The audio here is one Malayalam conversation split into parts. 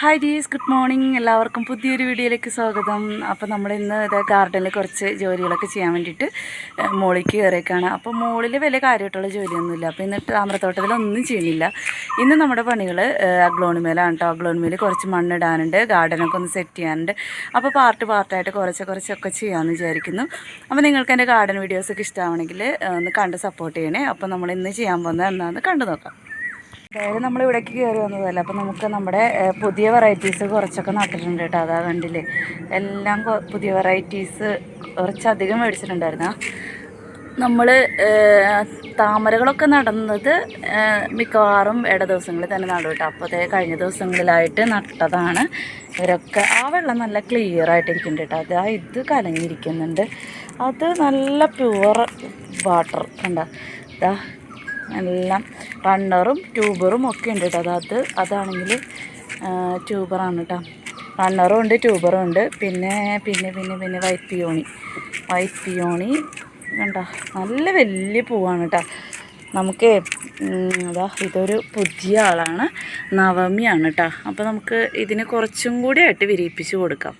ഹായ് ദീസ് ഗുഡ് മോർണിംഗ് എല്ലാവർക്കും പുതിയൊരു വീഡിയോയിലേക്ക് സ്വാഗതം. അപ്പോൾ നമ്മൾ ഇന്ന് ഇത് ഗാർഡനിൽ കുറച്ച് ജോലികളൊക്കെ ചെയ്യാൻ വേണ്ടിയിട്ട് മോളിക്ക് കയറിയേക്കാണ്. അപ്പോൾ മോളിൽ വലിയ കാര്യമായിട്ടുള്ള ജോലിയൊന്നുമില്ല. അപ്പോൾ ഇന്ന് താമരത്തോട്ടത്തിലൊന്നും ചെയ്യുന്നില്ല. ഇന്ന് നമ്മുടെ പണികൾ അഗ്ലോണിമേലാണ് കേട്ടോ അഗ്ലോണിമേൽ കുറച്ച് മണ്ണിടാനുണ്ട് ഗാർഡനൊക്കെ ഒന്ന് സെറ്റ് ചെയ്യാനുണ്ട്. അപ്പോൾ പാർട്ട് പാർട്ടായിട്ട് കുറച്ച് കുറച്ചൊക്കെ ചെയ്യാമെന്ന് വിചാരിക്കുന്നു. അപ്പോൾ നിങ്ങൾക്ക് എന്റെ ഗാർഡൻ വീഡിയോസൊക്കെ ഇഷ്ടമാണെങ്കിൽ ഒന്ന് കണ്ട് സപ്പോർട്ട് ചെയ്യണേ. അപ്പോൾ നമ്മൾ ഇന്ന് ചെയ്യാൻ പോകുന്നത് എന്താണെന്ന് കണ്ടു നോക്കാം. അതായത് നമ്മൾ ഇവിടേക്ക് കയറി വന്നതല്ല. അപ്പോൾ നമുക്ക് നമ്മുടെ പുതിയ വെറൈറ്റീസ് കുറച്ചൊക്കെ നട്ടിട്ടുണ്ട് കേട്ടോ. അതാ കണ്ടില്ലേ. എല്ലാം പുതിയ വെറൈറ്റീസ് കുറച്ചധികം മേടിച്ചിട്ടുണ്ടായിരുന്നു. നമ്മൾ താമരകളൊക്കെ നടന്നത് മിക്കവാറും ഇട ദിവസങ്ങളിൽ തന്നെ നടും കേട്ടോ. അപ്പോൾ അതേ കഴിഞ്ഞ ദിവസങ്ങളിലായിട്ട് നട്ടതാണ്. ഇവരൊക്കെ ആ വെള്ളം നല്ല ക്ലിയർ ആയിട്ടിരിക്കുന്നുണ്ട് കേട്ടോ. അതാ ഇത് കലങ്ങിയിരിക്കുന്നുണ്ട്. അത് നല്ല പ്യുവർ വാട്ടർ കണ്ട. ഇതാ എല്ലാം റണ്ണറും ട്യൂബറും ഒക്കെ ഉണ്ട് കേട്ടോ. അത് അതാണെങ്കിൽ ട്യൂബറാണ് കേട്ടോ. റണ്ണറും ഉണ്ട് ട്യൂബറും ഉണ്ട്. പിന്നെ പിന്നെ പിന്നെ പിന്നെ വൈറ്റ് പിയോണി വൈറ്റ് പിയോണി കണ്ടോ? നല്ല വലിയ പൂവാണ് കേട്ടോ. നമുക്ക് അതാ ഇതൊരു പുതിയ ആളാണ്. നവമിയാണ് കേട്ടോ. അപ്പോൾ നമുക്ക് ഇതിന് കുറച്ചും കൂടി ആയിട്ട് വിരിയിപ്പിച്ച് കൊടുക്കാം.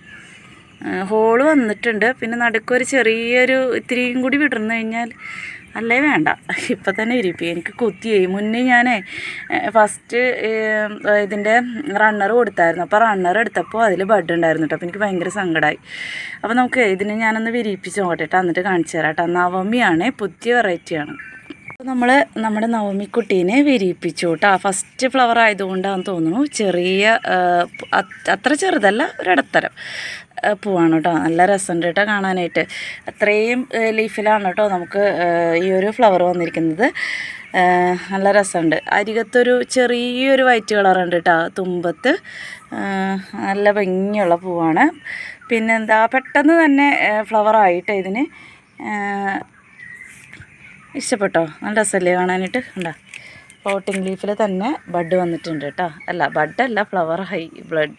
ഹോൾ വന്നിട്ടുണ്ട്. പിന്നെ നടുക്കൊരു ചെറിയൊരു ഇത്തിരിയും കൂടി വിടർന്നു കഴിഞ്ഞാൽ അല്ലേ? വേണ്ട. ഇപ്പം തന്നെ ഇരിപ്പി. എനിക്ക് കുത്തിയായി. മുന്നേ ഞാൻ ഫസ്റ്റ് ഇതിന്റെ റണ്ണർ കൊടുത്തായിരുന്നു. അപ്പോൾ റണ്ണർ എടുത്തപ്പോൾ അതിൽ ബഡ് ഉണ്ടായിരുന്നു കേട്ടോ അപ്പോൾ എനിക്ക് ഭയങ്കര സങ്കടമായി അപ്പോൾ നമുക്ക് ഇതിനെ ഞാനൊന്ന് വിരിയിപ്പിച്ച് നോക്കട്ടെ കേട്ടോ എന്നിട്ട് കാണിച്ചു തരാം കേട്ടോ നവമിയാണ് പുതിയ വെറൈറ്റിയാണ് നമ്മൾ നമ്മുടെ നവമിക്കുട്ടീനെ വിരിയിപ്പിച്ചു കേട്ടോ ഫസ്റ്റ് ഫ്ലവർ ആയതുകൊണ്ടാണെന്ന് തോന്നുന്നു. ചെറിയ അത്ര ചെറുതല്ല ഒരിടത്തരം. പൂവാണ് കേട്ടോ. നല്ല രസമുണ്ട് കേട്ടോ കാണാനായിട്ട്. അത്രയും ലീഫിലാണ് കേട്ടോ നമുക്ക് ഈ ഒരു ഫ്ലവർ വന്നിരിക്കുന്നത്. നല്ല രസമുണ്ട് അരികത്തൊരു ചെറിയൊരു വൈറ്റ് കളറുണ്ട് കേട്ടോ തുമ്പത്ത്. നല്ല ഭംഗിയുള്ള പൂവാണ്. പിന്നെന്താ പെട്ടെന്ന് തന്നെ ഫ്ലവർ ആയിട്ട് ഇതിന്. ഇഷ്ടപ്പെട്ടോ? നല്ല രസമല്ലേ കാണാനായിട്ട്? കണ്ടോ. ഫ്ലോട്ടിംഗ് ലീഫിൽ തന്നെ ബഡ് വന്നിട്ടുണ്ട് കേട്ടോ. അല്ല ബഡ് അല്ല ഫ്ലവർ ഹൈ ബ്ലഡ്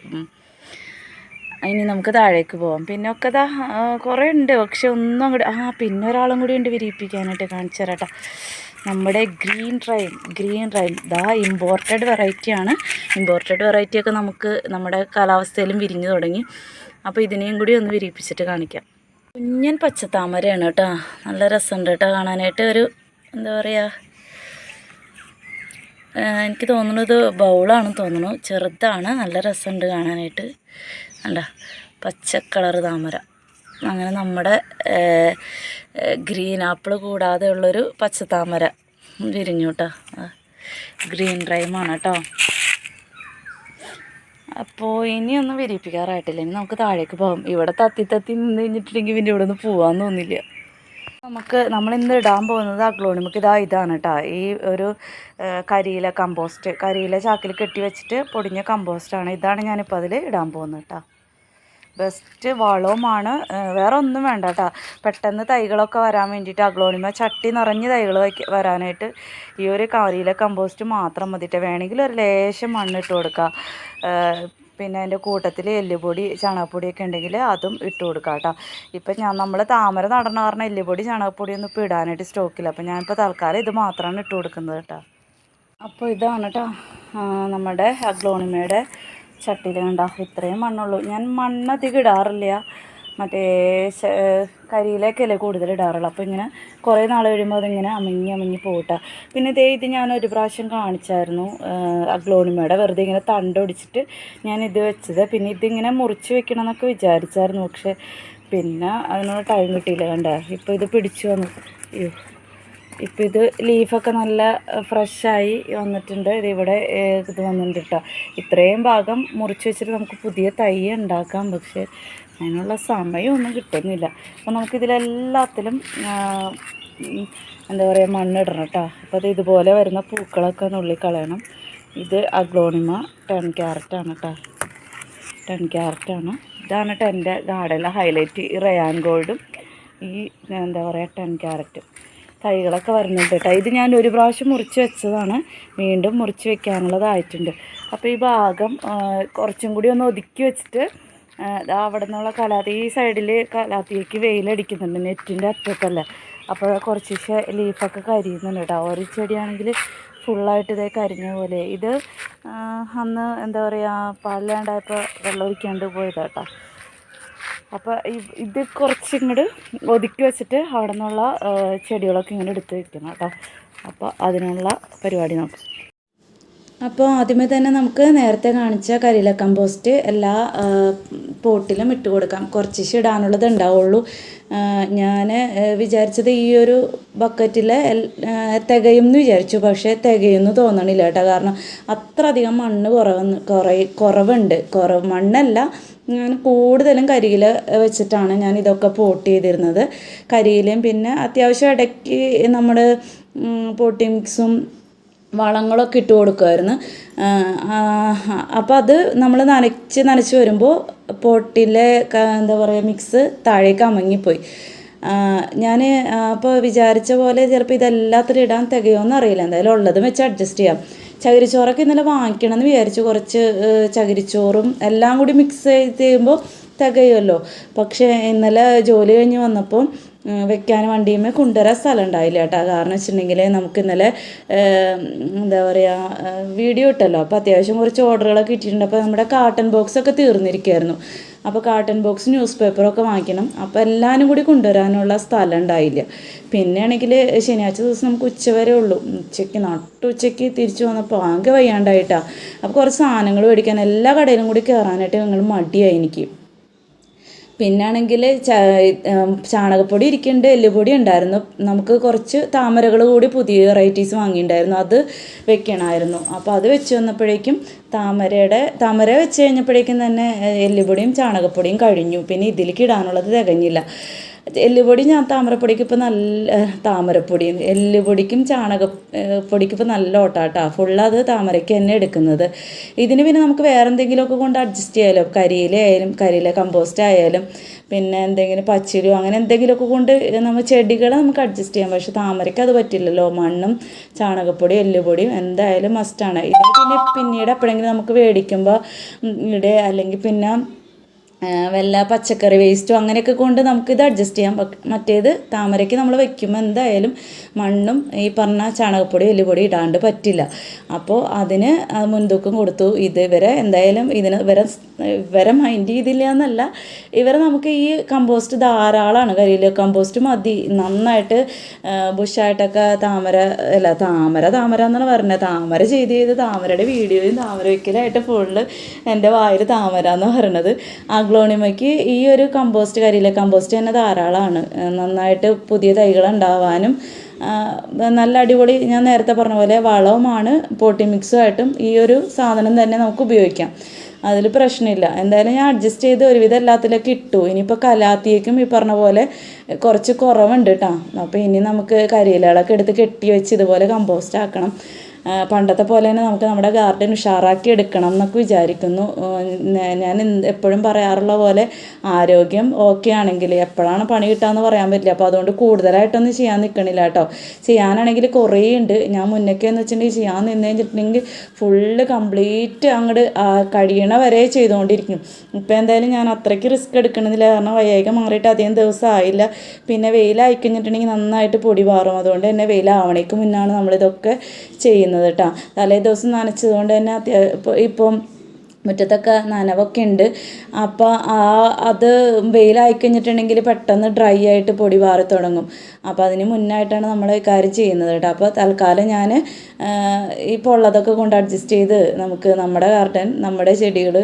ഇനി നമുക്ക് താഴേക്ക് പോവാം. പിന്നെ ഒക്കെ ആ, കുറേ ഉണ്ട് പക്ഷെ ഒന്നും അങ്ങോട്ട് ആ പിന്നെ ഒരാളും കൂടി ഉണ്ട് വിരിയിപ്പിക്കാനായിട്ട് കാണിച്ചു തരാട്ടോ. നമ്മുടെ ഗ്രീൻ റൈൻ ഗ്രീൻ റൈൻ ദാ ഇമ്പോർട്ടഡ് വെറൈറ്റിയാണ് ഇമ്പോർട്ടഡ് വെറൈറ്റിയൊക്കെ നമുക്ക് നമ്മുടെ കാലാവസ്ഥയിലും വിരിഞ്ഞു തുടങ്ങി. അപ്പോൾ ഇതിനെയും കൂടി ഒന്ന് വിരിയിപ്പിച്ചിട്ട് കാണിക്കാം. കുഞ്ഞൻ പച്ചത്താമരയാണ് കേട്ടോ. നല്ല രസമുണ്ട് കേട്ടോ കാണാനായിട്ട്. ഒരു എന്താ പറയുക എനിക്ക് തോന്നുന്നത് ബൗളാണെന്ന് തോന്നുന്നു. ചെറുതാണ്. നല്ല രസമുണ്ട് കാണാനായിട്ട്. അല്ല പച്ച കളർ താമര. അങ്ങനെ നമ്മുടെ ഗ്രീൻ ആപ്പിൾ കൂടാതെ ഉള്ളൊരു പച്ച താമര വിരിഞ്ഞു കേട്ടോ ഗ്രീൻ ഡ്രൈമാണ് കേട്ടോ. അപ്പോൾ ഇനിയൊന്നും വിരിപ്പിക്കാറായിട്ടില്ല ഇനി നമുക്ക് താഴേക്ക് പോകാം. ഇവിടെ തത്തി തത്തി നിന്ന് കഴിഞ്ഞിട്ടുണ്ടെങ്കിൽ പിന്നെ ഇവിടെ നിന്ന് പോകാൻ തോന്നില്ല. നമുക്ക് നമ്മൾ ഇന്ന് ഇടാൻ പോകുന്നത് നമുക്ക് ഇതാ ഇതാണ് കേട്ടോ ഈ ഒരു കരിയില കമ്പോസ്റ്റ് കരിയില ചാക്കിൽ കെട്ടി വെച്ചിട്ട് പൊടിഞ്ഞ കമ്പോസ്റ്റ് ആണ് ഇതാണ് ഞാനിപ്പോൾ അതിൽ ഇടാൻ പോകുന്നത് കേട്ടോ ബെസ്റ്റ് വളവുമാണ് വേറെ ഒന്നും വേണ്ട കേട്ടോ പെട്ടെന്ന് തൈകളൊക്കെ വരാൻ വേണ്ടിയിട്ട് അഗ്ലോണിമ ചട്ടി നിറഞ്ഞ് തൈകൾ വരാനായിട്ട് ഈ ഒരു കരിയില കമ്പോസ്റ്റ് മാത്രം മതിയിട്ട് വേണമെങ്കിൽ ഒരു ലേശം മണ്ണിട്ട് കൊടുക്കുക പിന്നെ അതിന്റെ കൂട്ടത്തിൽ എല്ലുപൊടി ചാണകപ്പൊടിയൊക്കെ ഉണ്ടെങ്കിൽ അതും ഇട്ട് കൊടുക്കാം കേട്ടോ. ഇപ്പം ഞാൻ നമ്മൾ താമര നടണ കാരണം എല്ലുപൊടി ചാണകപ്പൊടി ഒന്നും ഇപ്പോൾ ഇടാനായിട്ട് സ്റ്റോക്കില്ല അപ്പം ഞാനിപ്പോൾ തൽക്കാലം ഇത് മാത്രമാണ് ഇട്ട് കൊടുക്കുന്നത് കേട്ടോ. അപ്പോൾ ഇതാണ് കേട്ടോ നമ്മുടെ അഗ്ലോണിമയുടെ ചട്ടിയിൽ കണ്ട? ഇത്രയും മണ്ണുള്ളൂ ഞാൻ മണ്ണ് അധികം ഇടാറില്ല. മറ്റേ കരിയിലേക്കല്ലേ കൂടുതൽ ഇടാറുള്ളൂ. അപ്പോൾ ഇങ്ങനെ കുറേ നാൾ കഴിയുമ്പോൾ അതിങ്ങനെ അമിങ്ങി അമിങ്ങി പോട്ടാ പിന്നെ ഇതേ ഇത് ഞാൻ ഒരു പ്രാവശ്യം കാണിച്ചായിരുന്നു അഗ്ലോണിമയുടെ. വെറുതെ ഇങ്ങനെ തണ്ടൊടിച്ചിട്ട് ഞാൻ ഇത് വെച്ചത്. പിന്നെ ഇതിങ്ങനെ മുറിച്ച് വെക്കണം എന്നൊക്കെ വിചാരിച്ചായിരുന്നു പക്ഷേ പിന്നെ അതിനുള്ള ടൈം കിട്ടിയില്ല. കണ്ടേ? ഇപ്പോൾ ഇത് പിടിച്ചു വന്നു. അയ്യോ. ഇപ്പം ഇത് ലീഫൊക്കെ നല്ല ഫ്രഷായി വന്നിട്ടുണ്ട്. ഇതിവിടെ ഇത് വന്നിട്ടുണ്ട് കേട്ടോ ഇത്രയും ഭാഗം മുറിച്ച് വെച്ചിട്ട് നമുക്ക് പുതിയ തൈ ഉണ്ടാക്കാം പക്ഷേ അതിനുള്ള സമയമൊന്നും കിട്ടുന്നില്ല. അപ്പോൾ നമുക്കിതിലെല്ലാത്തിലും എന്താ പറയുക മണ്ണിടണം കേട്ടോ അപ്പോൾ അത് ഇതുപോലെ വരുന്ന പൂക്കളൊക്കെ നുള്ളിക്കളയണം ഇത് അഗ്ലോണിമ ടെൻ ക്യാരറ്റാണ് കേട്ടോ ടെൻ ക്യാരറ്റാണ് ഇതാണ് കേട്ടോ എന്റെ ഗാർഡനിലെ ഹൈലൈറ്റ്. ഈ റയാൻ ഗോൾഡും ഈ എന്താ പറയുക ടെൻ ക്യാരറ്റും. തൈകളൊക്കെ വരുന്നുണ്ട് കേട്ടോ ഇത് ഞാൻ ഒരു പ്രാവശ്യം മുറിച്ച് വെച്ചതാണ്. വീണ്ടും മുറിച്ച് വെക്കാനുള്ളതായിട്ടുണ്ട്. അപ്പോൾ ഈ ഭാഗം കുറച്ചും കൂടി ഒന്ന് ഒതുക്കി വെച്ചിട്ട് അവിടെ നിന്നുള്ള കലാത്തി ഈ സൈഡിൽ കലാത്തിയേക്ക് വെയിലടിക്കുന്നുണ്ട് നെറ്റിന്റെ അറ്റത്തല്ല. അപ്പോൾ കുറച്ച് ലീഫൊക്കെ കരിയുന്നുണ്ട് കേട്ടോ ഒരു ചെടിയാണെങ്കിൽ ഫുള്ളായിട്ട് ഇതേ കരിഞ്ഞ പോലെ. ഇത് അന്ന് എന്താ പറയുക പാലില്ലാണ്ടായപ്പോൾ വെള്ളം ഒഴിക്കാണ്ട് പോയതാട്ടോ അപ്പോൾ ഇത് കുറച്ച് ഇങ്ങോട്ട് ഒതുക്കി വെച്ചിട്ട് അവിടെ നിന്നുള്ള ചെടികളൊക്കെ ഇങ്ങനെ എടുത്ത് വെക്കണം കേട്ടോ അപ്പോൾ അതിനുള്ള പരിപാടി നോക്കാം. അപ്പോൾ ആദ്യമേ തന്നെ നമുക്ക് നേരത്തെ കാണിച്ച കരിയില കമ്പോസ്റ്റ് എല്ലാ പോട്ടിലും ഇട്ട് കൊടുക്കാം. കുറച്ച് ഇടാനുള്ളത് ഉണ്ടാവുള്ളൂ. ഞാൻ വിചാരിച്ചത് ഈ ഒരു ബക്കറ്റിൽ തികയും എന്ന് വിചാരിച്ചു. പക്ഷേ തികയുമെന്ന് തോന്നണില്ല കേട്ടോ. കാരണം അത്ര അധികം മണ്ണ് കുറവ് കുറേ കുറവുണ്ട്. കുറവ് മണ്ണല്ല. ഞാൻ കൂടുതലും കരിയില വെച്ചിട്ടാണ് ഞാൻ ഇതൊക്കെ പോട്ട് ചെയ്തിരുന്നത്. കരിയിലയും പിന്നെ അത്യാവശ്യം ഇടയ്ക്ക് നമ്മൾ പോട്ടി മിക്സും വളങ്ങളൊക്കെ ഇട്ട് കൊടുക്കുമായിരുന്നു അപ്പോൾ അത് നമ്മൾ നനച്ച് നനച്ച് വരുമ്പോൾ പോട്ടിലെ എന്താ പറയുക മിക്സ് താഴേക്ക് അമങ്ങിപ്പോയി. ഞാൻ അപ്പോൾ വിചാരിച്ച പോലെ ചിലപ്പോൾ ഇതെല്ലാത്തിലും ഇടാൻ തികയോന്നും അറിയില്ല. എന്തായാലും ഉള്ളതും വെച്ച് അഡ്ജസ്റ്റ് ചെയ്യാം. ചകിരിച്ചോറൊക്കെ ഇന്നലെ വാങ്ങിക്കണമെന്ന് വിചാരിച്ചു. കുറച്ച് ചകിരിച്ചോറും എല്ലാം കൂടി മിക്സ് ചെയ്ത് ചെയ്യുമ്പോൾ തികയുമല്ലോ പക്ഷേ ഇന്നലെ ജോലി കഴിഞ്ഞ് വന്നപ്പോൾ വെക്കാൻ വണ്ടിയുമേ കൊണ്ടുവരാൻ സ്ഥലം ഉണ്ടായില്ല കേട്ടോ. കാരണം വെച്ചിട്ടുണ്ടെങ്കിൽ നമുക്ക് ഇന്നലെ എന്താ പറയുക വീഡിയോ ഇട്ടല്ലോ. അപ്പോൾ അത്യാവശ്യം കുറച്ച് ഓർഡറുകളൊക്കെ കിട്ടിയിട്ടുണ്ട്. അപ്പോൾ നമ്മുടെ കാട്ടൺ ബോക്സ് ഒക്കെ തീർന്നിരിക്കുകയായിരുന്നു. അപ്പോൾ കാട്ടൺ ബോക്സ് ന്യൂസ് പേപ്പറൊക്കെ വാങ്ങിക്കണം. അപ്പോൾ എല്ലാവരും കൂടി കൊണ്ടുവരാനുള്ള സ്ഥലം ഉണ്ടായില്ല. പിന്നെ ആണെങ്കിൽ ശനിയാഴ്ച ദിവസം നമുക്ക് ഉച്ചവരെ ഉള്ളൂ. ഉച്ചയ്ക്ക് നട്ടുച്ചയ്ക്ക് തിരിച്ചു വന്നപ്പോൾ ആകെ വയ്യാണ്ടായിട്ടാണ് അപ്പോൾ കുറച്ച് സാധനങ്ങൾ മേടിക്കാൻ എല്ലാ കടയിലും കൂടി കയറാനായിട്ട് ഞങ്ങൾ മടിയായി എനിക്ക്. പിന്നാണെങ്കിൽ ചാണകപ്പൊടി ഇരിക്കുന്നുണ്ട് എല്ലുപൊടി ഉണ്ടായിരുന്നു. നമുക്ക് കുറച്ച് താമരകൾ കൂടി പുതിയ വെറൈറ്റീസ് വാങ്ങിയിട്ടുണ്ടായിരുന്നു അത് വെക്കണമായിരുന്നു അപ്പോൾ അത് വെച്ച് വന്നപ്പോഴേക്കും താമരയുടെ താമര വെച്ച് കഴിഞ്ഞപ്പോഴേക്കും തന്നെ എല്ലുപൊടിയും ചാണകപ്പൊടിയും കഴിഞ്ഞു. പിന്നെ ഇതിലേക്ക് ഇടാനുള്ളത് തികഞ്ഞില്ല. എല്ലുപൊടി ഞാൻ താമരപ്പൊടിക്ക് ഇപ്പോൾ നല്ല താമരപ്പൊടി എല്ലുപൊടിക്കും ചാണക പൊടിക്ക് ഇപ്പം നല്ല ഓട്ടാട്ടാ. ഫുള്ള് അത് താമരയ്ക്ക് തന്നെ എടുക്കുന്നത്. ഇതിന് പിന്നെ നമുക്ക് വേറെ എന്തെങ്കിലുമൊക്കെ കൊണ്ട് അഡ്ജസ്റ്റ് ചെയ്യാമല്ലോ കരിയിലായാലും കരിയില കമ്പോസ്റ്റ് ആയാലും പിന്നെ എന്തെങ്കിലും പച്ചിലോ അങ്ങനെ എന്തെങ്കിലുമൊക്കെ കൊണ്ട് നമ്മൾ ചെടികളെ നമുക്ക് അഡ്ജസ്റ്റ് ചെയ്യാം പക്ഷേ താമരയ്ക്ക് അത് പറ്റില്ലല്ലോ. മണ്ണും ചാണകപ്പൊടിയും എല്ലുപൊടിയും എന്തായാലും മസ്റ്റാണ് ഇതിന് പിന്നെ പിന്നീട് എപ്പോഴെങ്കിലും നമുക്ക് മേടിക്കുമ്പോൾ ഇവിടെ അല്ലെങ്കിൽ പിന്നെ വല്ല പച്ചക്കറി വേസ്റ്റോ അങ്ങനെയൊക്കെ കൊണ്ട് നമുക്കിത് അഡ്ജസ്റ്റ് ചെയ്യാം. മറ്റേത് താമരയ്ക്ക് നമ്മൾ വെക്കുമ്പോൾ എന്തായാലും മണ്ണും ഈ പറഞ്ഞ ചാണകപ്പൊടി എല്ലുപൊടി ഇടാണ്ട് പറ്റില്ല. അപ്പോൾ അതിന് മുൻതൂക്കം കൊടുത്തു. ഇത് ഇവരെ എന്തായാലും ഇതിന് ഇവരെ വരെ ഇവരെ മൈൻഡ് ചെയ്തില്ല എന്നല്ല. ഇവരെ നമുക്ക് ഈ കമ്പോസ്റ്റ് ധാരാളമാണ് കരിയില കമ്പോസ്റ്റ് മതി. നന്നായിട്ട് ബുഷായിട്ടൊക്കെ താമര അല്ല താമര താമര എന്നാണ് പറഞ്ഞത് താമര ചെയ്ത് ചെയ്ത് താമരയുടെ വീഡിയോയും താമര വയ്ക്കലായിട്ട് ഫുള്ള് എന്റെ വായിൽ താമര എന്ന് പറയണത് അഗ്ലോണിമയ്ക്ക് ഈ ഒരു കമ്പോസ്റ്റ് കരിയിലെ കമ്പോസ്റ്റ് തന്നെ ധാരാളമാണ്. നന്നായിട്ട് പുതിയ തൈകൾ ഉണ്ടാവാനും നല്ല അടിപൊളി ഞാൻ നേരത്തെ പറഞ്ഞ പോലെ വളവുമാണ്. പോട്ടി മിക്സുമായിട്ടും ഈ ഒരു സാധനം തന്നെ നമുക്ക് ഉപയോഗിക്കാം. അതിൽ പ്രശ്നമില്ല. എന്തായാലും ഞാൻ അഡ്ജസ്റ്റ് ചെയ്ത് ഒരുവിധം എല്ലാത്തിലൊക്കെ ഇട്ടു. ഇനിയിപ്പോൾ കലാത്തിയേക്കും ഈ പറഞ്ഞ പോലെ കുറച്ച് കുറവുണ്ട് കേട്ടോ അപ്പോൾ ഇനി നമുക്ക് കരിയിലകളൊക്കെ എടുത്ത് കെട്ടി വെച്ച് ഇതുപോലെ കമ്പോസ്റ്റ് ആക്കണം. പണ്ടത്തെ പോലെ തന്നെ നമുക്ക് നമ്മുടെ ഗാർഡൻ ഉഷാറാക്കി എടുക്കണം എന്നൊക്കെ വിചാരിക്കുന്നു. ഞാൻ എപ്പോഴും പറയാറുള്ള പോലെ ആരോഗ്യം ഓക്കെ ആണെങ്കിൽ എപ്പോഴാണ് പണി കിട്ടാന്ന് പറയാൻ പറ്റില്ല. അപ്പോൾ അതുകൊണ്ട് കൂടുതലായിട്ടൊന്നും ചെയ്യാൻ നിൽക്കണില്ല കേട്ടോ. ചെയ്യാനാണെങ്കിൽ കുറേ ഉണ്ട്. ഞാൻ മുന്നൊക്കെ എന്ന് വെച്ചിട്ടുണ്ടെങ്കിൽ ചെയ്യാൻ നിന്ന് കഴിഞ്ഞിട്ടുണ്ടെങ്കിൽ ഫുള്ള് കംപ്ലീറ്റ് അങ്ങോട്ട് കഴിയണ വരെ ചെയ്തുകൊണ്ടിരിക്കും. ഇപ്പം എന്തായാലും ഞാൻ അത്രയ്ക്ക് റിസ്ക് എടുക്കണമെന്നില്ല കാരണം വയ്യായിക മാറിയിട്ട് അധികം ദിവസം ആയില്ല പിന്നെ വെയിലായി കഴിഞ്ഞിട്ടുണ്ടെങ്കിൽ നന്നായിട്ട് പൊടി പാറും. അതുകൊണ്ട് തന്നെ വെയിലാവണേക്ക് മുന്നാണ് നമ്മളിതൊക്കെ ചെയ്യുന്നത്. കേട്ടോ. തലേ ദിവസം നനച്ചതുകൊണ്ട് തന്നെ ഇപ്പോൾ ഇപ്പം മുറ്റത്തൊക്കെ നനവൊക്കെ ഉണ്ട്. അപ്പോൾ ആ അത് വെയിലായി കഴിഞ്ഞിട്ടുണ്ടെങ്കിൽ പെട്ടെന്ന് ഡ്രൈ ആയിട്ട് പൊടി പാറി തുടങ്ങും. അപ്പോൾ അതിന് മുന്നായിട്ടാണ് നമ്മൾ കാര്യം ചെയ്യുന്നത് കേട്ടോ. അപ്പോൾ തൽക്കാലം ഞാൻ ഇപ്പോൾ ഉള്ളതൊക്കെ കൊണ്ട് അഡ്ജസ്റ്റ് ചെയ്ത് നമുക്ക് നമ്മുടെ ഗാർഡൻ നമ്മുടെ ചെടികൾ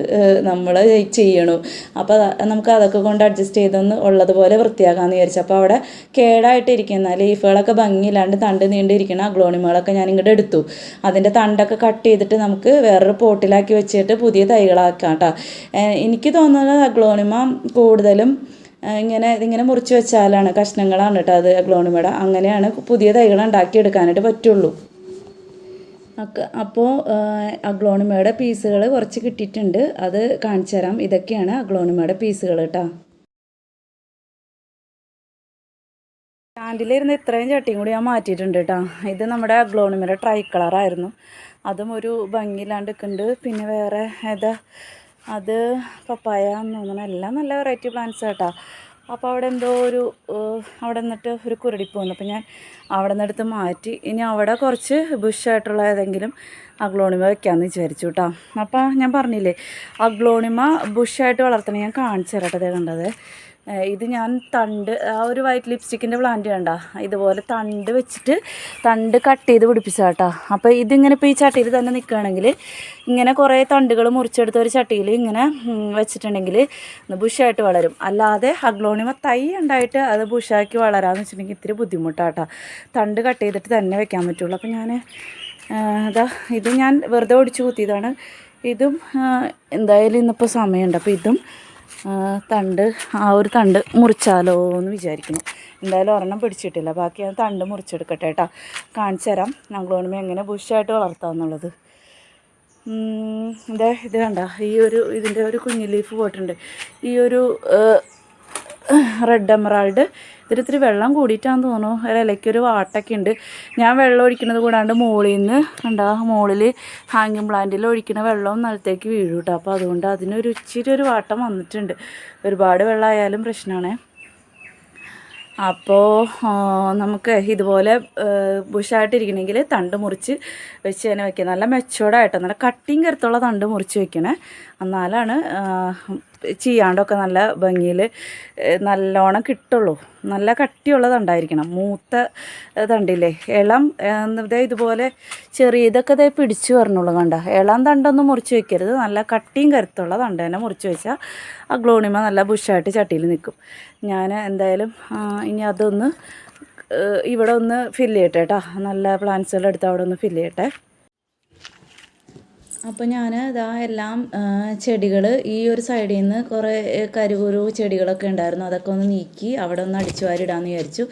നമ്മൾ ചെയ്യണു. അപ്പോൾ നമുക്ക് അതൊക്കെ കൊണ്ട് അഡ്ജസ്റ്റ് ചെയ്തൊന്ന് ഉള്ളതുപോലെ വൃത്തിയാക്കാമെന്ന് വിചാരിച്ചു. അപ്പോൾ അവിടെ കേടായിട്ടിരിക്കുന്ന ലീഫുകളൊക്കെ ഭംഗിയില്ലാണ്ട് തണ്ട് നീണ്ടിരിക്കുന്ന അഗ്ലോണിമകളൊക്കെ ഞാൻ ഇങ്ങോട്ട് എടുത്തു. അതിന്റെ തണ്ടൊക്കെ കട്ട് ചെയ്തിട്ട് നമുക്ക് വേറൊരു പോട്ടിലാക്കി വെച്ചിട്ട് പുതിയ തൈകളാക്കാം കേട്ടോ എനിക്ക് തോന്നുന്നത് അഗ്ലോണിമ കൂടുതലും ഇങ്ങനെ ഇതിങ്ങനെ മുറിച്ച് വെച്ചാലാണ് കഷ്ണങ്ങളാണ് കേട്ടോ അത് അഗ്ലോണിമയുടെ. അങ്ങനെയാണ് പുതിയ തൈകൾ ഉണ്ടാക്കിയെടുക്കാനായിട്ട് പറ്റുള്ളൂ. അപ്പോൾ അഗ്ലോണിമയുടെ പീസുകൾ കുറച്ച് കിട്ടിയിട്ടുണ്ട്. അത് കാണിച്ചു തരാം. ഇതൊക്കെയാണ് അഗ്ലോണിമയുടെ പീസുകൾ കേട്ടോ. സ്റ്റാൻഡിലിരുന്ന് ഇത്രയും ചട്ടിയും കൂടി ഞാൻ മാറ്റിയിട്ടുണ്ട് കേട്ടോ. ഇത് നമ്മുടെ അഗ്ലോണിമയുടെ ട്രൈ കളറായിരുന്നു. അതും ഒരു ഭംഗിയില്ലാണ്ട് നിൽക്കുന്നുണ്ട്. പിന്നെ വേറെ ഏതാ? അത് പപ്പായ എന്ന് എല്ലാം നല്ല വെറൈറ്റി പ്ലാന്റ്സ് കേട്ടോ അപ്പോൾ അവിടെ എന്തോ ഒരു അവിടെ നിന്നിട്ട് ഒരു കുരുടി വന്നു. അപ്പോൾ ഞാൻ അവിടെ നിന്നെടുത്ത് മാറ്റി. ഇനി അവിടെ കുറച്ച് ബുഷായിട്ടുള്ള ഏതെങ്കിലും അഗ്ലോണിമ വെക്കാമെന്ന് വിചാരിച്ചു കേട്ടോ അപ്പോൾ ഞാൻ പറഞ്ഞില്ലേ അഗ്ലോണിമ ബുഷായിട്ട് വളർത്തണേ ഞാൻ കാണിച്ചു തരട്ടെ കണ്ടത്. ഇത് ഞാൻ തണ്ട് ആ ഒരു വൈറ്റ് ലിപ്സ്റ്റിക്കിന്റെ പ്ലാന്റ് കണ്ട. ഇതുപോലെ തണ്ട് വെച്ചിട്ട് തണ്ട് കട്ട് ചെയ്ത് പിടിപ്പിച്ച കേട്ടോ അപ്പോൾ ഇതിങ്ങനെ ഇപ്പോൾ ഈ ചട്ടിയിൽ തന്നെ നിൽക്കുകയാണെങ്കിൽ ഇങ്ങനെ കുറേ തണ്ടുകൾ മുറിച്ചെടുത്ത ഒരു ചട്ടിയിൽ ഇങ്ങനെ വെച്ചിട്ടുണ്ടെങ്കിൽ ബുഷായിട്ട് വളരും. അല്ലാതെ അഗ്ലോണിമ തൈ ഉണ്ടായിട്ട് അത് ബുഷാക്കി വളരാമെന്ന് വെച്ചിട്ടുണ്ടെങ്കിൽ ഇത്തിരി ബുദ്ധിമുട്ടാട്ടോ. തണ്ട് കട്ട് ചെയ്തിട്ട് തന്നെ വെക്കാൻ പറ്റുള്ളൂ. അപ്പോൾ ഞാൻ അതാ ഇത് ഞാൻ വെറുതെ ഒടിച്ചു കുത്തിയതാണ്. ഇതും എന്തായാലും ഇന്നിപ്പോൾ സമയമുണ്ട്. അപ്പോൾ ഇതും തണ്ട് ആ ഒരു തണ്ട് മുറിച്ചാലോ എന്ന് വിചാരിക്കുന്നു. എന്തായാലും ഒരെണ്ണം പിടിച്ചിട്ടില്ല. ബാക്കി ആ തണ്ട് മുറിച്ചെടുക്കട്ടെ കേട്ടോ. കാണിച്ചു തരാം. ഞങ്ങളോണമേ എങ്ങനെ ബുഷായിട്ട് വളർത്താമെന്നുള്ളത് ഇതേ ഇത് കണ്ട ഈ ഒരു ഇതിന്റെ ഒരു കുഞ്ഞു ലീഫ് പോയിട്ടുണ്ട്. ഈ ഒരു റെഡ് എമറാൾഡ് ഇതിലിത്തിരി വെള്ളം കൂടിയിട്ടാന്ന് തോന്നുന്നു. ഒരു ഇലയ്ക്കൊരു വാട്ടൊക്കെ ഉണ്ട്. ഞാൻ വെള്ളം ഒഴിക്കുന്നത് കൂടാണ്ട് മുകളിൽ നിന്ന് കണ്ടാ മുകളിൽ ഹാങ്ങിങ് പ്ലാന്റിൽ ഒഴിക്കുന്ന വെള്ളവും നിലത്തേക്ക് വീഴും കേട്ടോ അപ്പോൾ അതുകൊണ്ട് അതിനൊരു ഇച്ചിരി ഒരു വാട്ടം വന്നിട്ടുണ്ട്. ഒരുപാട് വെള്ളമായാലും പ്രശ്നമാണ് അപ്പോൾ നമുക്ക് ഇതുപോലെ ബുഷായിട്ടിരിക്കണമെങ്കിൽ തണ്ട് മുറിച്ച് വെച്ച് തന്നെ വെക്കുക. നല്ല മെച്ചോർഡായിട്ട് നല്ല കട്ടിങ് കരുത്തുള്ള തണ്ട് മുറിച്ച് വെക്കണേ. എന്നാലാണ് ചെയ്യാണ്ടൊക്കെ നല്ല ഭംഗിയിൽ നല്ലോണം കിട്ടുള്ളൂ. നല്ല കട്ടിയുള്ള തണ്ടായിരിക്കണം മൂത്ത തണ്ടില്ലേ? ഇളം ദേ ഇതുപോലെ ചെറിയ ഇതൊക്കെ ഇതേ പിടിച്ചു വരണുള്ളൂ കണ്ട. ഇളം തണ്ടൊന്നും മുറിച്ച് വെക്കരുത്. നല്ല കട്ടിയും കരുത്തുള്ള തണ്ട് തന്നെ മുറിച്ച് വെച്ചാൽ ആ ഗ്ലോണിമ നല്ല ബുഷായിട്ട് ചട്ടിയിൽ നിൽക്കും. ഞാൻ എന്തായാലും ഇനി അതൊന്ന് ഇവിടെ ഒന്ന് ഫില്ല് ചെയ്യട്ടെ കേട്ടോ നല്ല പ്ലാന്റ്സുകൾ എടുത്ത് അവിടെ ഒന്ന് ഫില്ല് ചെയ്യട്ടെ. അപ്പോൾ ഞാൻ ഇതാ എല്ലാം ചെടികൾ ഈ ഒരു സൈഡിൽ നിന്ന് കുറേ കരുകുരു ചെടികളൊക്കെ ഉണ്ടായിരുന്നു. അതൊക്കെ ഒന്ന് നീക്കി അവിടെ ഒന്ന് അടിച്ചു വാരിടാമെന്ന് വിചാരിച്ചു.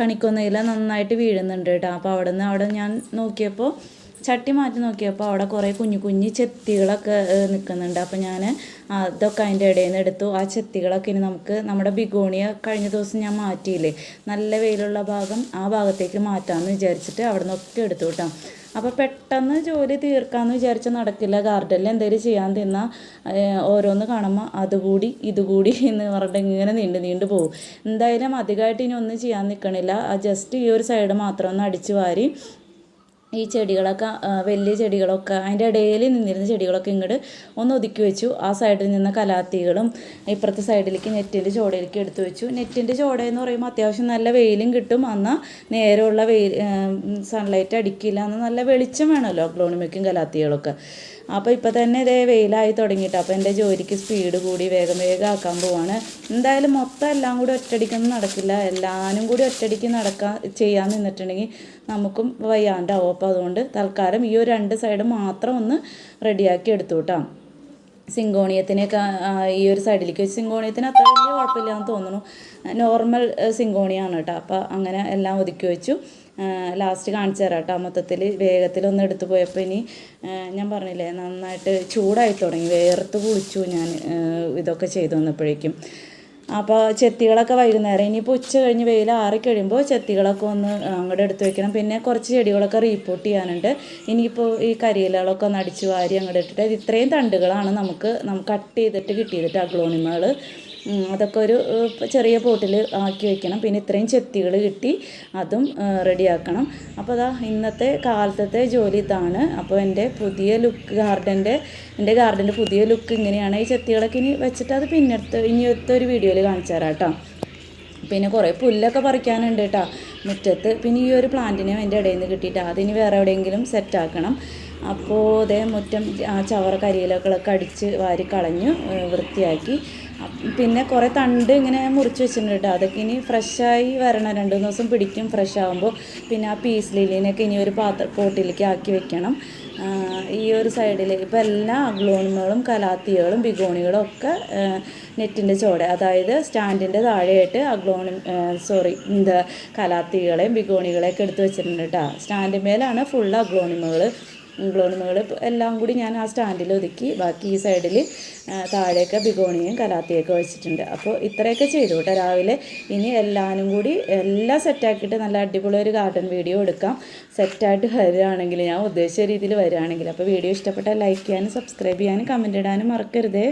കണിക്കൊന്നയില നന്നായിട്ട് വീഴുന്നുണ്ട് കേട്ടോ. അപ്പോൾ അവിടെ നിന്ന് അവിടെ ഞാൻ നോക്കിയപ്പോൾ ചട്ടി മാറ്റി നോക്കിയപ്പോൾ അവിടെ കുറേ കുഞ്ഞു കുഞ്ഞു ചെത്തികളൊക്കെ നിൽക്കുന്നുണ്ട് അപ്പോൾ ഞാൻ അതൊക്കെ അതിന്റെ ഇടയിൽ നിന്ന് എടുത്തു. ആ ചെത്തികളൊക്കെ ഇനി നമുക്ക് നമ്മുടെ ബിഗോണിയ കഴിഞ്ഞ ദിവസം ഞാൻ മാറ്റിയില്ലേ? നല്ല വെയിലുള്ള ഭാഗം ആ ഭാഗത്തേക്ക് മാറ്റാമെന്ന് വിചാരിച്ചിട്ട് അവിടെ നിന്നൊക്കെ എടുത്തു കേട്ടോ. അപ്പോൾ പെട്ടെന്ന് ജോലി തീർക്കാമെന്ന് വിചാരിച്ച നടക്കില്ല. ഗാർഡനിൽ എന്തെങ്കിലും ചെയ്യാൻ തിന്നാൽ ഓരോന്ന് കാണുമ്പോൾ അതുകൂടി ഇതുകൂടി എന്ന് പറഞ്ഞിട്ട് ഇങ്ങനെ നീണ്ട് നീണ്ട് പോകും എന്തായാലും അധികമായിട്ട് ഇനി ഒന്നും ചെയ്യാൻ നിൽക്കണില്ല ജസ്റ്റ് ഈ ഒരു സൈഡ് മാത്രം ഒന്ന് അടിച്ചു വാരി ഈ ചെടികളൊക്കെ വലിയ ചെടികളൊക്കെ അതിന്റെ ഇടയിൽ നിന്നിരുന്ന ചെടികളൊക്കെ ഇങ്ങോട്ട് ഒന്ന് ഒതുക്കി വെച്ചു. ആ സൈഡിൽ നിന്ന കലാത്തികളും ഇപ്പുറത്തെ സൈഡിലേക്ക് നെറ്റിന്റെ ചോടയിലേക്ക് എടുത്തു വെച്ചു. നെറ്റിന്റെ എന്ന് പറയുമ്പോൾ അത്യാവശ്യം നല്ല വെയിലും കിട്ടും. എന്നാൽ നേരെയുള്ള വെയിൽ സൺലൈറ്റ് അടിക്കില്ല. എന്നാൽ നല്ല വെളിച്ചം വേണമല്ലോ ഗ്ലോണിമയ്ക്കും കലാത്തികളൊക്കെ അപ്പോൾ ഇപ്പോൾ തന്നെ ഇതേ വെയിലായി തുടങ്ങിയിട്ട്. അപ്പോൾ എന്റെ ജോലിക്ക് സ്പീഡ് കൂടി വേഗം വേഗം ആക്കാൻ പോവാണ്. എന്തായാലും മൊത്തം എല്ലാം കൂടി ഒറ്റയടിക്കൊന്നും നടക്കില്ല. എല്ലാവരും കൂടി ഒറ്റയടിക്ക് നടക്കാൻ ചെയ്യാൻ നിന്നിട്ടുണ്ടെങ്കിൽ നമുക്കും വയ്യാണ്ടാവും. അപ്പോൾ അതുകൊണ്ട് തൽക്കാലം ഈ ഒരു രണ്ട് സൈഡ് മാത്രം ഒന്ന് റെഡിയാക്കി എടുത്തു കേട്ടോ സിങ്കോണിയത്തിനൊക്കെ ഈ ഒരു സൈഡിലേക്ക് വെച്ച് സിങ്കോണിയത്തിന് അത്ര വലിയ കുഴപ്പമില്ലാന്ന് തോന്നുന്നു. നോർമൽ സിങ്കോണിയാണ് കേട്ടോ അപ്പോൾ അങ്ങനെ എല്ലാം ഒതുക്കി വെച്ചു. ലാസ്റ്റ് കാണിച്ചു തരാം കേട്ടോ. മൊത്തത്തിൽ വേഗത്തിലൊന്ന് എടുത്തു പോയപ്പോൾ ഇനി ഞാൻ പറഞ്ഞില്ലേ നന്നായിട്ട് ചൂടായി തുടങ്ങി. വേർത്ത് കുളിച്ചു ഞാൻ ഇതൊക്കെ ചെയ്തു വന്നപ്പോഴേക്കും. അപ്പോൾ ചെത്തികളൊക്കെ വൈകുന്നേരം ഇനിയിപ്പോൾ ഉച്ച കഴിഞ്ഞ് വെയിൽ ആറിക്കഴിയുമ്പോൾ ചെത്തികളൊക്കെ ഒന്ന് അങ്ങോട്ട് എടുത്ത് വെക്കണം. പിന്നെ കുറച്ച് ചെടികളൊക്കെ റീപ്പോർട്ട് ചെയ്യാനുണ്ട്. ഇനിയിപ്പോൾ ഈ കരിയിലകളൊക്കെ ഒന്ന് അടിച്ച് വാരി അങ്ങോട്ട് ഇട്ടിട്ട് ഇത് ഇത്രയും തണ്ടുകളാണ് നമുക്ക് നമുക്ക് കട്ട് ചെയ്തിട്ട് കിട്ടിയത് അഗ്ലോണിമകൾ ഉം, അതൊക്കെ ഒരു ചെറിയ പോട്ടിൽ ആക്കി വെക്കണം. പിന്നെ ഇത്രയും ചെത്തികൾ കിട്ടി അതും റെഡിയാക്കണം. അപ്പോൾ അതാ ഇന്നത്തെ കാലത്തെ ജോലി ഇതാണ്. അപ്പോൾ എന്റെ പുതിയ ലുക്ക് ഗാർഡന്റെ എന്റെ ഗാർഡന്റെ പുതിയ ലുക്ക് ഇങ്ങനെയാണ്. ഈ ചെത്തികളൊക്കെ ഇനി വെച്ചിട്ട് അത് പിന്നെടുത്ത് ഇനിയത്തെ ഒരു വീഡിയോയിൽ കാണിച്ചു തരാം പിന്നെ കുറേ പുല്ലൊക്കെ പറിക്കാനുണ്ട് കേട്ടോ മുറ്റത്ത്. പിന്നെ ഈ ഒരു പ്ലാന്റിനെ എന്റെ ഇടയിൽ നിന്ന് കിട്ടിയിട്ട് അതിന് വേറെ എവിടെയെങ്കിലും സെറ്റാക്കണം അപ്പോൾ അതേ മുറ്റം ആ ചവറ കരിയിലകളൊക്കെ അടിച്ച് വാരി കളഞ്ഞു വൃത്തിയാക്കി. പിന്നെ കുറേ തണ്ട് ഇങ്ങനെ മുറിച്ച് വെച്ചിട്ടുണ്ട് അതൊക്കെ ഇനി ഫ്രഷായി വരണം. രണ്ട് മൂന്ന് ദിവസം പിടിക്കും ഫ്രഷ് ആകുമ്പോൾ പിന്നെ ആ പീസ് ലില്ലിനൊക്കെ ഇനി ഒരു പാത്ര പോട്ടിലേക്ക് ആക്കി വെക്കണം. ഈ ഒരു സൈഡിൽ ഇപ്പോൾ എല്ലാ അഗ്ലോണുകളും കലാത്തികളും ബിഗോണികളും ഒക്കെ നെറ്റിന്റെ ചുവടെ അതായത് സ്റ്റാൻഡിന്റെ താഴെയായിട്ട് അഗ്ലോണി സോറി എന്താ കലാത്തികളെയും ബിഗോണികളെയൊക്കെ എടുത്ത് വെച്ചിട്ടുണ്ട് കേട്ടോ സ്റ്റാൻഡിൻ മേലാണ് ഫുൾ അഗ്ലോണിമകൾ ഗ്ലോണിമകൾ എല്ലാം കൂടി ഞാൻ ആ സ്റ്റാൻഡിൽ ഒതുക്കി. ബാക്കി ഈ സൈഡിൽ താഴെയൊക്കെ ബിഗോണിയും കലാത്തിയൊക്കെ വെച്ചിട്ടുണ്ട്. അപ്പോൾ ഇത്രയൊക്കെ ചെയ്തു കേട്ടോ. രാവിലെ ഇനി എല്ലാവരും കൂടി എല്ലാം സെറ്റാക്കിയിട്ട് നല്ല അടിപൊളി ഒരു ഗാർഡൻ വീഡിയോ എടുക്കാം. സെറ്റായിട്ട് വരികയാണെങ്കിൽ ഞാൻ ഉദ്ദേശിച്ച രീതിയിൽ വരികയാണെങ്കിൽ. അപ്പോൾ വീഡിയോ ഇഷ്ടപ്പെട്ടാൽ ലൈക്ക് ചെയ്യാനും സബ്സ്ക്രൈബ് ചെയ്യാനും കമന്റ് ഇടാനും മറക്കരുതേ.